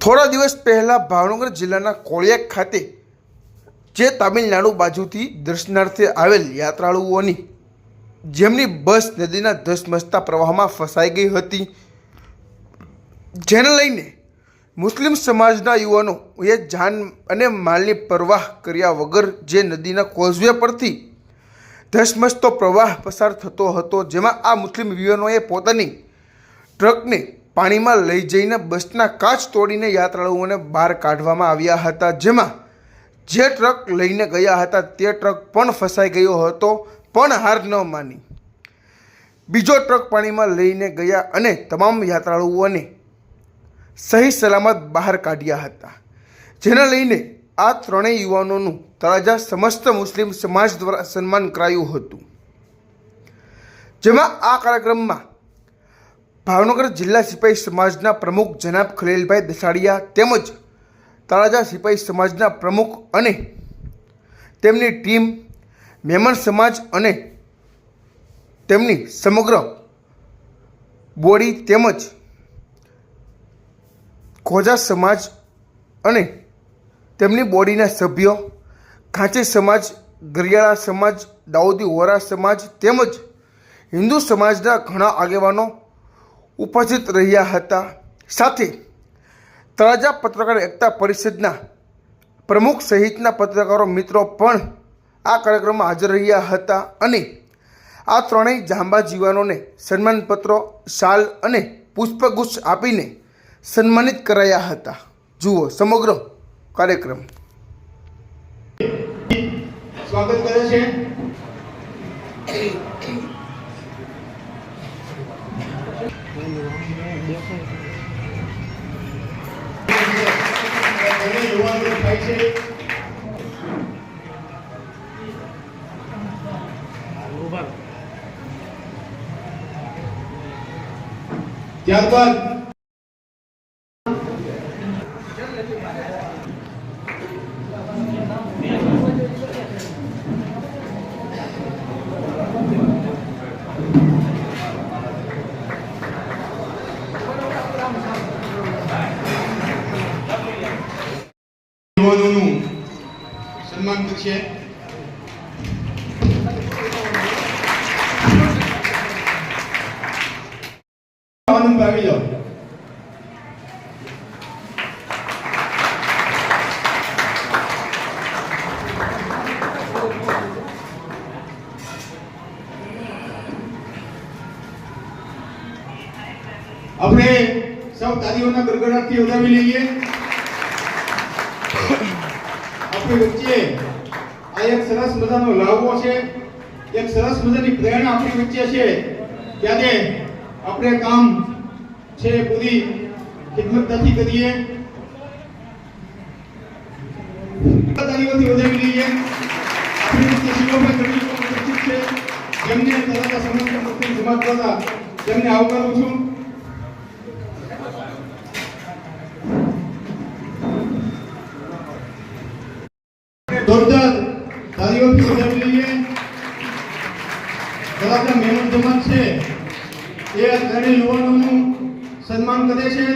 થોડા દિવસ પહેલાં ભાવનગર જિલ્લાના કોળિયાક ખાતે જે તામિલનાડુ બાજુથી દર્શનાર્થે આવેલ યાત્રાળુઓની જેમની બસ નદીના ધસમસતા પ્રવાહમાં ફસાઈ ગઈ હતી, જેને લઈને મુસ્લિમ સમાજના યુવાનો એ જાન અને માલની પરવાહ કર્યા વગર જે નદીના કોઝવે પરથી ધસમસતો પ્રવાહ પસાર થતો હતો, જેમાં આ મુસ્લિમ યુવાનોએ પોતાની ટ્રકને પાણીમાં લઈ જઈને બસના કાચ તોડીને યાત્રાળુઓને બહાર કાઢવામાં આવ્યા હતા. જેમાં જે ટ્રક લઈને ગયા હતા તે ટ્રક પણ ફસાઈ ગયો હતો, પણ હાર ન માની. બીજો ટ્રક પાણીમાં લઈને ગયા અને તમામ યાત્રાળુઓને સહી સલામત બહાર કાઢ્યા હતા. જેને લઈને આ ત્રણેય યુવાનોનું તળાજા સમસ્ત મુસ્લિમ સમાજ દ્વારા સન્માન કરાયું હતું. જેમાં આ કાર્યક્રમમાં ભાવનગર જિલ્લા સિપાઈ સમાજના પ્રમુખ જનાબ ખલીલભાઈ દસાડિયા તેમજ તળાજા સિપાઈ સમાજના પ્રમુખ અને તેમની ટીમ, મેમણ સમાજ અને તેમની સમગ્ર બોડી તેમજ ખોજા સમાજ અને તેમની બોડીના સભ્યો, ખાંચી સમાજ, ગરિયાળા સમાજ, દાઉદી વોરા સમાજ તેમજ હિન્દુ સમાજના ઘણા આગેવાનો ઉપસ્થિત રહ્યા હતા. સાથે તળાજા પત્રકાર એકતા પરિષદના પ્રમુખ સહિતના પત્રકારો મિત્રો પણ આ કાર્યક્રમમાં હાજર રહ્યા હતા અને આ ત્રણેય જાંબા જીવાનોને સન્માનપત્રો, શાલ અને પુષ્પગુચ્છ આપીને સન્માનિત કરાયા હતા. જુઓ સમગ્ર કાર્યક્રમ. સ્વાગત કરે છે બંને યુવાનો થાય છે ત્યારબાદ આનંદ આવી જાઓ આપણે સૌ તાળીઓના ગરગડાટથી વધાવી લઈએ. આપણી વચ્ચે આ એક સરસ મજાનો લાવવો છે. એક સરસ મજાની પ્રેરણા આપણી વચ્ચે છે. ત્યારે આપણે કામ છે પૂરી ખિદમત નથી કરીએ. તાળીઓથી વધાવી લઈએ. જેમને તથા સમસ્ત મુસ્લિમ સમાજ દ્વારા તેમને આવકારું છું. જોરદાર તાળીઓથી વધાવી લઈએ. કલાકાર મહેમદ જમાત છે. એ અત્યારે યુવાનોનું સન્માન કરે છે.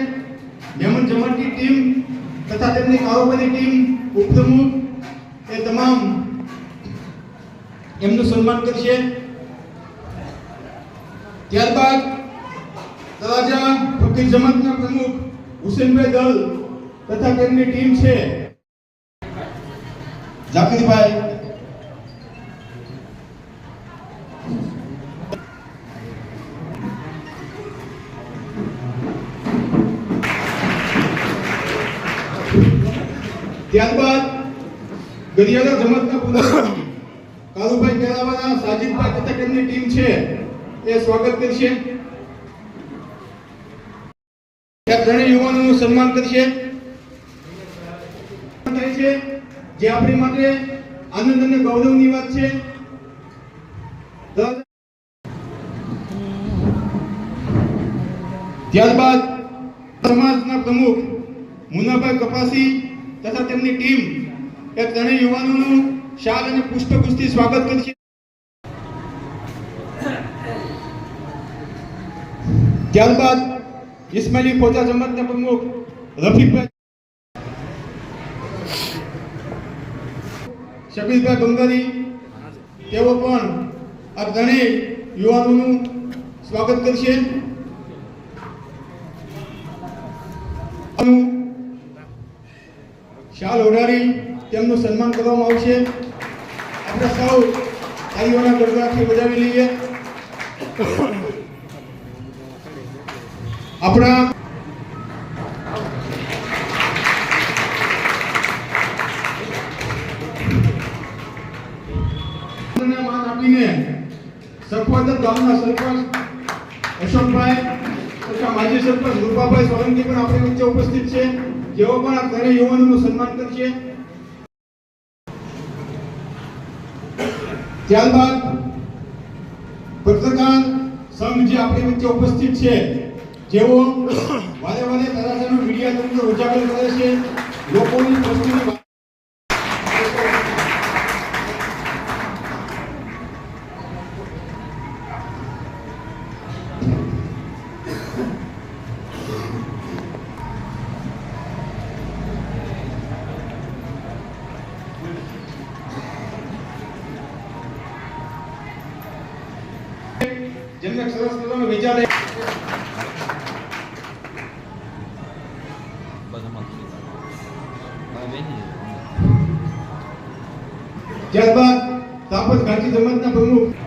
મહેમદ જમાતની ટીમ તથા તેમની કારોબારી ટીમ ઉપપ્રમુખ એ તમામ એમનું સન્માન કરશે ત્યારબાદ તળાજા ફકીર જમાતના પ્રમુખ હુસેનભાઈ દલ તથા તેમની ટીમ છે. ઝાકીરભાઈ ત્યારબાદ ગરિયાલા જમાતના પ્રમુખ કાલુભાઈ કેળાવાના સાજીદભાઈ તથા તેમની ટીમ છે. એ સ્વાગત કરશે. આ ત્રણેય યુવાનોનું સન્માન કરશે. થાય છે. જે આપણી માટે આનંદ અને ગૌરવની વાત છે. ત્યારબાદ સમાજના પ્રમુખ મુનાભાઈ કપાસી તથા તેમની ટીમ એ ત્રણેય યુવાનોનું શાલ અને પુષ્પગુસ્તી સ્વાગત કરશે. ત્યારબાદ ઇસ્માઇલી ફોજા જમાતના પ્રમુખ રફીકભાઈ શબીરભાઈ બંગારી, તેઓ પણ આ ત્રણેય યુવાનોનું સ્વાગત કરશે. શાલ ઓઢાડી, તેમનું સન્માન કરવામાં આવશે. આપણે સૌ તાળીઓના ગડગડાટથી બજાવી લઈએ. આપણા માન આપીને સરપંચ ગામના સરપંચ અશોકભાઈ તથા માજી સરપંચ રૂપાભાઈ સોલંકી પણ આપણી વચ્ચે ઉપસ્થિત છે. જેઓ પણ આ ઘરે યુવાનોનું સન્માન કરશે. ત્યારબાદ પત્રકાર સંઘ જે આપણી વચ્ચે ઉપસ્થિત છે, જેઓ વારે વારે તરાજાનું મીડિયા તરીકે ઉજાગર કરે છે, લોકોની પ્રશ્નોની ત્યારબાદ તાપસ ઘાટી સમાજના પ્રમુખ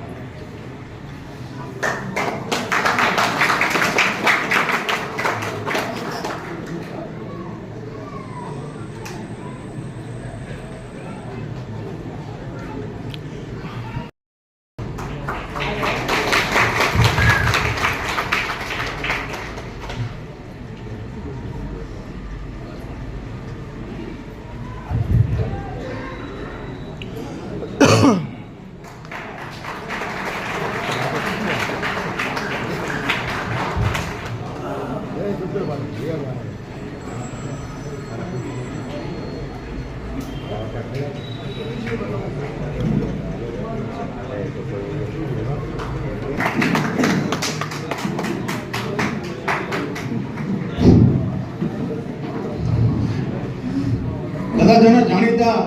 તથા જણા જાણીતા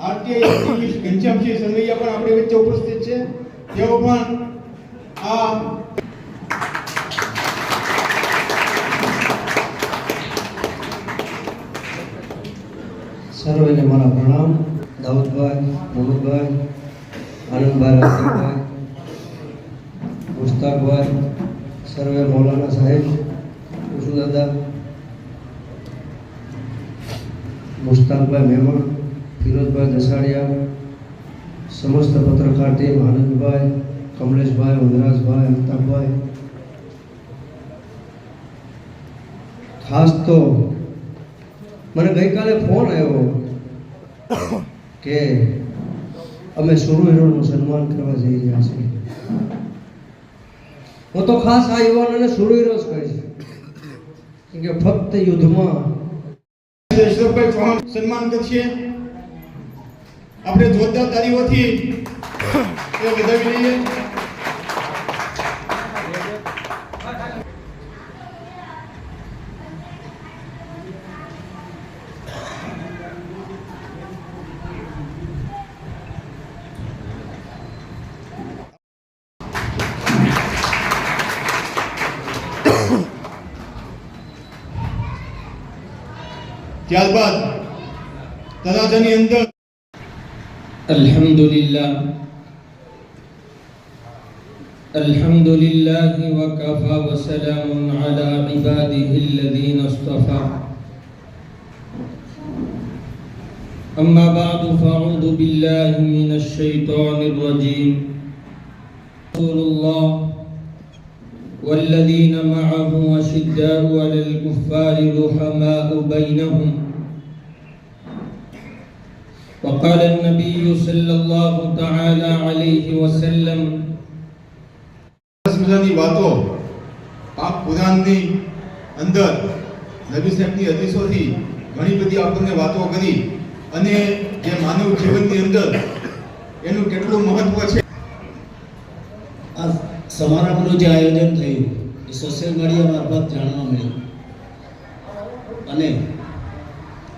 આરટીઆઈ એક્ટિવિસ્ટ ઘનશ્યામસિંહ સંઘૈયા પણ આપણી વચ્ચે ઉપસ્થિત છે. તેઓ પણ આ સર્વેને મારા પ્રણામ. દાઉદભાઈ મોહમ્મદભાઈ આનંદભાઈ રાજીભાઈ સર્વે મૌલાના સાહેબ કુસુ મુસ્તાકભાઈ મેમણ, ફિરોજભાઈ દસાડિયા સમસ્ત પત્રકાર ટીમ આનંદભાઈ, કમલેશભાઈ, વનરાજભાઈ અલ્તાફભાઈ ખાસ તો મને ગઈકાલે ફોન આવ્યો કે અમે સુરુ હીરોનું સન્માન કરવા જઈ રહ્યા છીએ. હું તો ખાસ આ યુવાનોને સુરુ હીરો જ કહીશ. કે ફક્ત યુદ્ધમાં ઈશ્વરભાઈ ચૌહાણ સન્માન કરશે? આપણે જોરદાર તારીખોથી એ વધાવી લઈએ. ત્યારબાદ તરાજાની અંદર الحمد لله الحمد لله وكفى وسلام على عباده الذين اصطفى أما بعد فأعوذ بالله من الشيطان الرجيم رسول الله والذين معه أشداء على الكفار رحماء بينهم وقال النبي صلى الله تعالى عليه وسلم સરસ મજાની વાતો પાક પુરાણની અંદર નબી સાહેબની હદીસોથી ઘણી બધી આપણને વાતો કરી અને જે માનવ જીવનની અંદર એનું કેટલું મહત્વ છે આ સમારંભનું જે આયોજન થયું, એ સોશિયલ મીડિયા મારફત જાણવા મળ્યું અને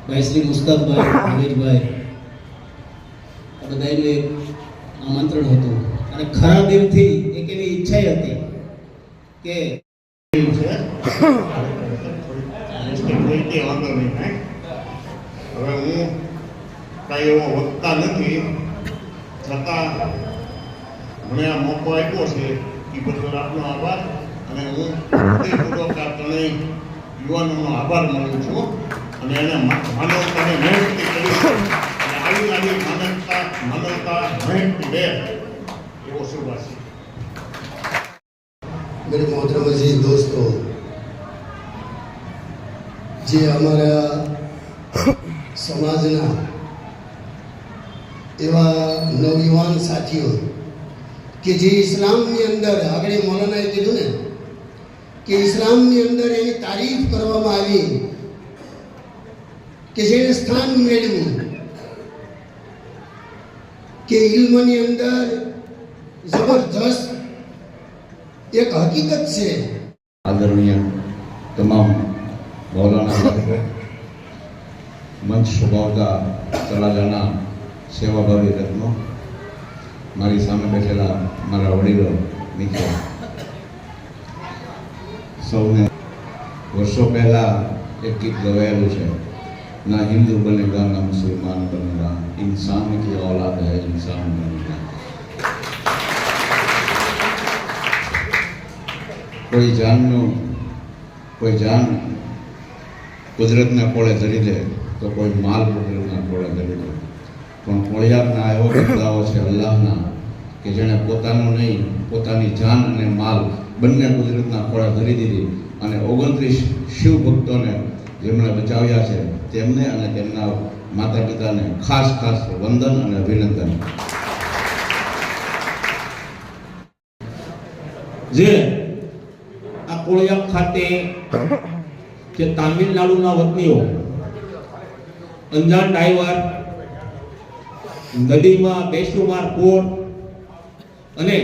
ભાઈ શ્રી મુસ્તકભાઈ હમીરભાઈ એક આમંત્રણ હતું અને ખરા દિલથી એક એવી ઈચ્છા હતી કે. હવે હું કાંઈ એવો વધતા નથી, છતાં મને આ મોકો આપ્યો છે એ બદલ આપનો આભાર અને હું હૃદયપૂર્વક આ ત્રણેય યુવાનોનો આભાર માનું છું અને એને મા- માનવતાની મહેનતથી કરી છે. અને આવી આવી માનવતા માનવતા મહેનતથી બે એવો શુભાશય मेरे मोहतरम अजीज दोस्तों જે અમારા સમાજના એવા નવયુવાન સાથીઓ કે જે ઇસ્લામની અંદર આગળ મૌલાનાએ કીધું ને કે ઇસ્લામની અંદર એની તારીફ કરવામાં આવી કે જેને સ્થાન મેળવ્યું કે ઇલ્મની અંદર જબરજસ્ત એક હકીકત છે આદરણીય તમામ મૌલાના સાહેબો મંચ શોભાવતા તળાજાના સેવાભાવી રત્નો મારી સામે બેઠેલા મારા વડીલો મિત્રો સૌને વર્ષો પહેલા એક ગીત ગવાયેલું છે ના હિન્દુ બનેગા ના મુસલમાન બનેગા इंसान की औलाद है इंसान बनेगा કોઈ જાનનું કોઈ જાન કુદરતના કોળે ધરી દે તો કોઈ માલ કુદરતના કોળે ધરી દે પણ કોળિયારના એવો બદલાવો છે અલ્લાહના કે જેણે પોતાનું નહીં, પોતાની જાન અને માલ બંને કુદરતના ખોળા ધરી દીધી અને ઓગણત્રીસ શિવ ભક્તોને જેમણે બચાવ્યા છે, તેમને અને તેમના માતા પિતાને ખાસ ખાસ વંદન અને અભિનંદન. જે આ કોળિયા ખાતે જે તામિલનાડુના વતનીઓ અંજાન ડાઈવર નદીમાં બેસુમાર પુલ અને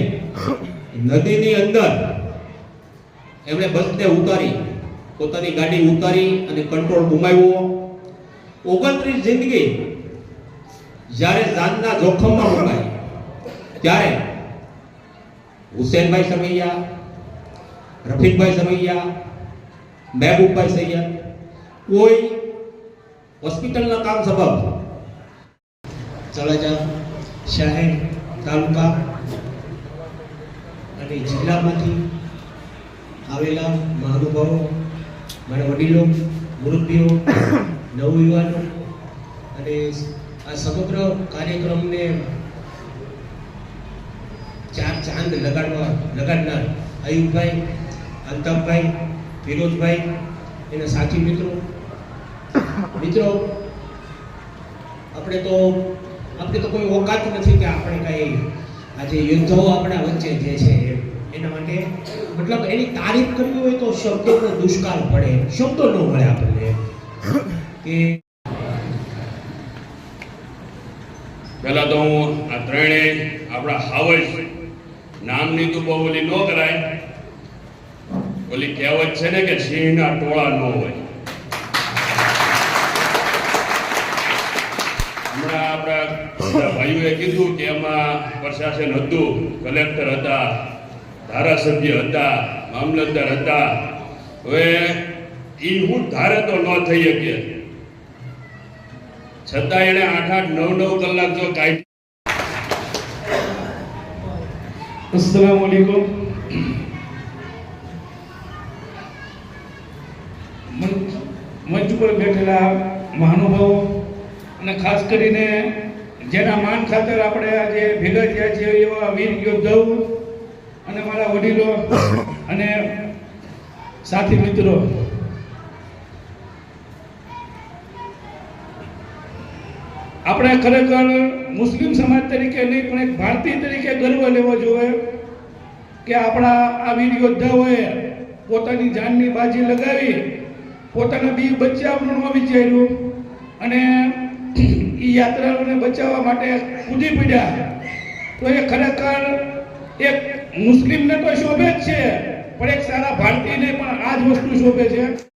નદીની અંદર એમણે બસને ઉતારી, પોતાની ગાડી ઉતારી અને કંટ્રોલ ગુમાવ્યો. ઓગણત્રીસ જિંદગી જ્યારે જાનના જોખમમાં મુકાઈ, ત્યારે હુસેનભાઈ સમૈયા, રફીકભાઈ સમૈયા, મહેબૂબભાઈ સૈયદ, કોઈ હોસ્પિટલના કામ સબબ તળાજા શહેર તાલુકા અને જિલ્લામાંથી આવેલા મહાનુભાવો, મારા વડીલો મુરબ્બીઓ નવયુવાનો અને આ સમગ્ર કાર્યક્રમને ચાર ચાંદ લગાડવા લગાડનાર અયુબભાઈ અલ્તાફભાઈ ફિરોજભાઈ એના સાથી મિત્રો. મિત્રો, આપણે તો આપણે તો કોઈ ઓકાત નથી કે આપણે કઈ આજે યુદ્ધો આપણા વચ્ચે જે છે, એના માટે મતલબ એની તારીફ કરવી હોય તો શબ્દોનો દુષ્કાળ પડે, શબ્દો ન મળે આપણને. કે પહેલા તો હું આ ત્રણેય આપણા હાવજ નામની તો બહુ ઓલી ન કરાય. ઓલી કહેવત છે ને કે સિંહના ટોળા ન હોય. આપણા ભાઈઓએ કીધું કે એમાં પ્રશાસન હતું, કલેક્ટર હતા, ધારાસભ્ય હતા, મામલતદાર હતા. હવે એ હું ધારે તો ન થઈ શકે. છતાં એને આઠ આઠ નવ નવ કલાક જો કાઢી અસલામ મંચ પર બેઠેલા મહાનુભાવો અને ખાસ કરીને જેના માન ખાતર આપણે આજે ભેગા થયા છીએ એવા વીર યોદ્ધાઓ અને મારા વડીલો અને સાથી મિત્રો. આપણે ખરેખર મુસ્લિમ સમાજ તરીકે નહીં, પણ એક ભારતીય તરીકે ગર્વ લેવો જોઈએ કે આપણા આ વીર યોદ્ધાઓએ પોતાની જાનની બાજી લગાવી, પોતાના બી બચ્ચા ન વિચાર્યું અને એ યાત્રાળુને બચાવવા માટે કૂદી પડ્યા. તો એ ખરેખર એક મુસ્લિમને તો શોભે જ છે, પણ એક સારા ભારતીયને પણ આ જ વસ્તુ શોભે છે.